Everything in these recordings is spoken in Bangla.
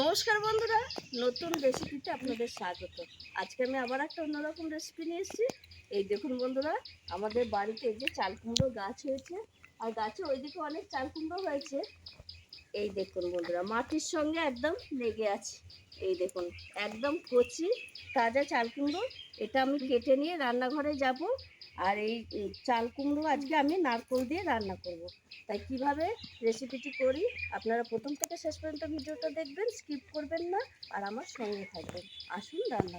নমস্কার বন্ধুরা, নতুন রেসিপিতে আপনাদের স্বাগত। আজকে আমি আবার একটা অন্যরকম রেসিপি নিয়ে এসেছি। এই দেখুন বন্ধুরা, আমাদের বাড়িতে যে চাল কুমড়ো গাছ হয়েছে, আর গাছে ওইদিকে অনেক চাল কুমড়ো হয়েছে। এই দেখুন বন্ধুরা, মাটির সঙ্গে একদম লেগে আছে। এই দেখুন, একদম কচি, তাজা চাল কুমড়ো। এটা আমি কেটে নিয়ে রান্নাঘরে যাব। আর এই চাল কুমড়ো আজকে আমি নারকোল দিয়ে রান্না করব। তাই কীভাবে রেসিপিটি করি, আপনারা প্রথম থেকে শেষ পর্যন্ত ভিডিওটা দেখবেন স্কিপ করবেন না, আর আমার সঙ্গে থাকবেন। আসুন রান্না।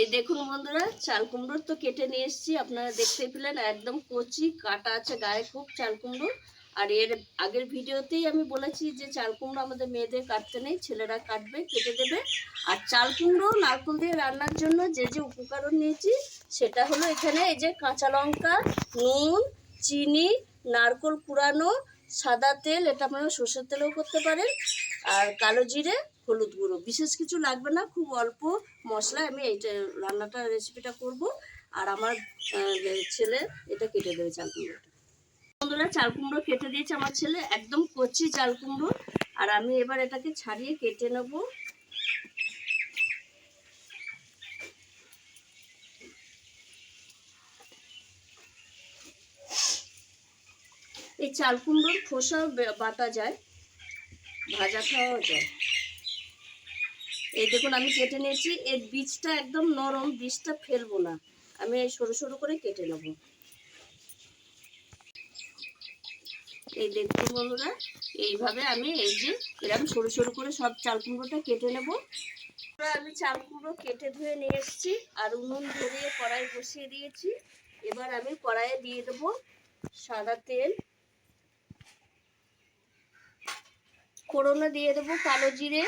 এই দেখুন বন্ধুরা, চাল কুমড়ো তো কেটে নিয়ে এসেছি, আপনারা দেখতেই পেলেন একদম কচি, কাটা আছে গায়ে খুব চাল কুমড়ো। আর এর আগের ভিডিওতেই আমি বলেছি যে চাল কুমড়ো আমাদের মেয়েদের কাটতে নেই, ছেলেরা কাটবে, কেটে দেবে। আর চাল কুমড়ো, নারকেল দিয়ে রান্নার জন্য যে যে উপকরণ নিয়েছি সেটা হলো এখানে এই যে কাঁচা লঙ্কা, নুন, চিনি, নারকোল কুড়ানো, সাদা তেল, এটা আপনারা সর্ষের তেলেও করতে পারেন, আর কালো জিরে, হলুদ গুঁড়ো। বিশেষ কিছু লাগবে না, খুব অল্প মশলা, আমি এইটা রান্নাটা রেসিপিটা করব। আর আমার ছেলে এটা কেটে দেবে চাল কুমড়োটা। বন্ধুরা, চাল কুমড়ো কেটে দিয়েছে আমার ছেলে, একদম কচি চাল কুমড়ো। আর আমি এবার এটাকে ছাড়িয়ে কেটে নেব। এই চাল কুমড়োর খোসাও বে- বাটা যায়, ভাজা খাওয়াও যায়। এই দেখুন, আমি কেটে নিয়েছি। এর বীজটা একদম নরম, বীজটা ফেলব না। আমি এই সরু সরু করে কেটে নেব। এই দেখুন বন্ধুরা, এইভাবে আমি এই যে এরকম সরু সরু করে সব চাল কুমড়োটা কেটে নেব। আমি চাল কুমড়ো কেটে ধুয়ে নিয়ে এসেছি আর উনুন ধরিয়ে কড়াই বসিয়ে দিয়েছি। এবার আমি কড়াইয়ে দিয়ে দেবো সাদা তেল। ফোড়নে দিয়ে দেবো, কালো জিরে।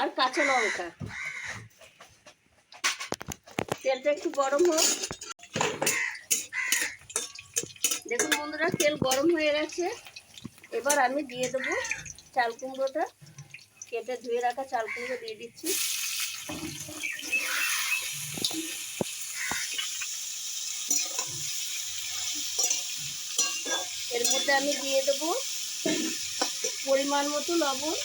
আর কাঁচা লঙ্কা। তেলটা একটু গরম হোক। দেখুন বন্ধুরা, তেল গরম হয়ে গেছে। এবার আমি দিয়ে দেবো চাল কুমড়োটা। কেটে ধুয়ে রাখা চাল কুমড়ো দিয়ে দিচ্ছি। এর মধ্যে আমি দিয়ে দেবো পরিমাণ মতো লবণ।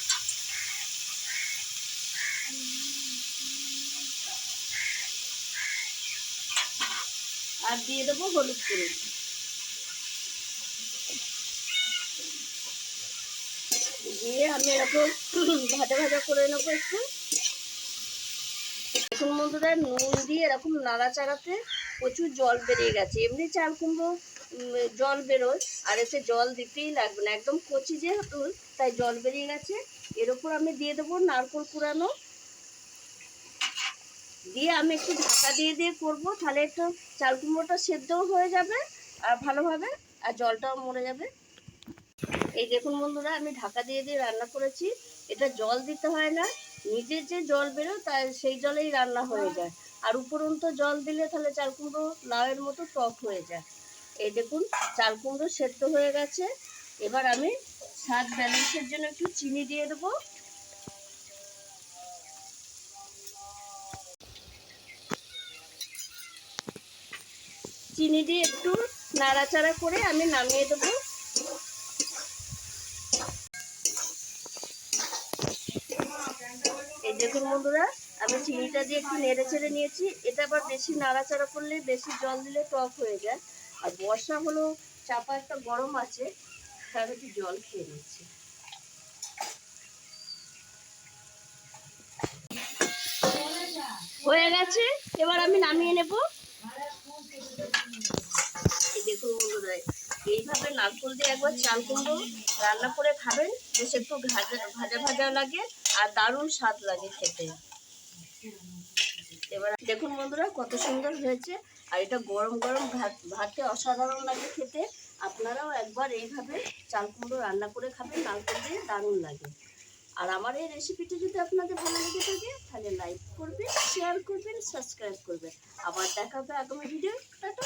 আর দিয়ে দেবো হলুদ গুঁড়ো। দিয়ে আমি এরকম ভাজা ভাজা করে নেব একটু। এখন বন্ধুরা নুন দিয়ে এরকম নাড়াচাড়াতে প্রচুর জল বেরিয়ে গেছে। এমনি চাল কুমড়ো জল বেরোয়, আর এতে জল দিতেই লাগবে না। একদম কচি যেহেতু, তাই জল বেরিয়ে গেছে। এর উপর আমি দিয়ে দেবো নারকোল কুড়ানো। দিয়ে আমি একটু ঢাকা দিয়ে দিয়ে করব, তাহলে একটু চাল কুমড়োটা সেদ্ধও হয়ে যাবে আর ভালোভাবে, আর জলটাও মরে যাবে। এই দেখুন বন্ধুরা, আমি ঢাকা দিয়ে দিয়ে রান্না করেছি। এটা জল দিতে হয় না নিজের যে জল বেরো তাই সেই জলেই রান্না হয়ে যায়। আর উপরন্ত জল দিলে তাহলে চাল কুমড়ো লাউয়ের মতো টক হয়ে যায়। এই দেখুন চাল কুমড়ো সেদ্ধ হয়ে গেছে। এবার আমি স্বাদ ব্যালেন্সের জন্য একটু চিনি দিয়ে দেবো। চিনি দিয়ে একটু নাড়াচাড়া করে আমি নামিয়ে দেবো এই দেখুন বন্ধুরা, আমি চিনিটা দিয়ে একটু নেড়ে চেড়ে নিয়েছি। এটা আবার বেশি নাড়াচাড়া করলে বেশি জল দিলে টক হয়ে যায়। আর বর্ষা হলো চাপা একটা গরম আছে তার একটু জল খেয়ে নিচ্ছি। হয়ে গেছে, এবার আমি নামিয়ে নেব। দেখুন বন্ধুরা, এইভাবে নারকোল দিয়ে একবার চাল কুমড়ো রান্না করে খাবেন। বেশ একটু ভাজা ভাজা ভাজা লাগে। আর দারুণ স্বাদ লাগে খেতে। এবার দেখুন বন্ধুরা, কত সুন্দর হয়েছে। আর এটা গরম গরম ভাত, ভাতে অসাধারণ লাগে খেতে। আপনারাও একবার এইভাবে চাল কুমড়ো রান্না করে খাবেন নারকোল দিয়ে দারুণ লাগে। আর আমার এই রেসিপিটি যদি আপনাদের ভালো লেগে থাকে, তাহলে লাইক করবেন শেয়ার করবেন সাবস্ক্রাইব করবেন। আবার দেখা হবে আগামী ভিডিও টাটা।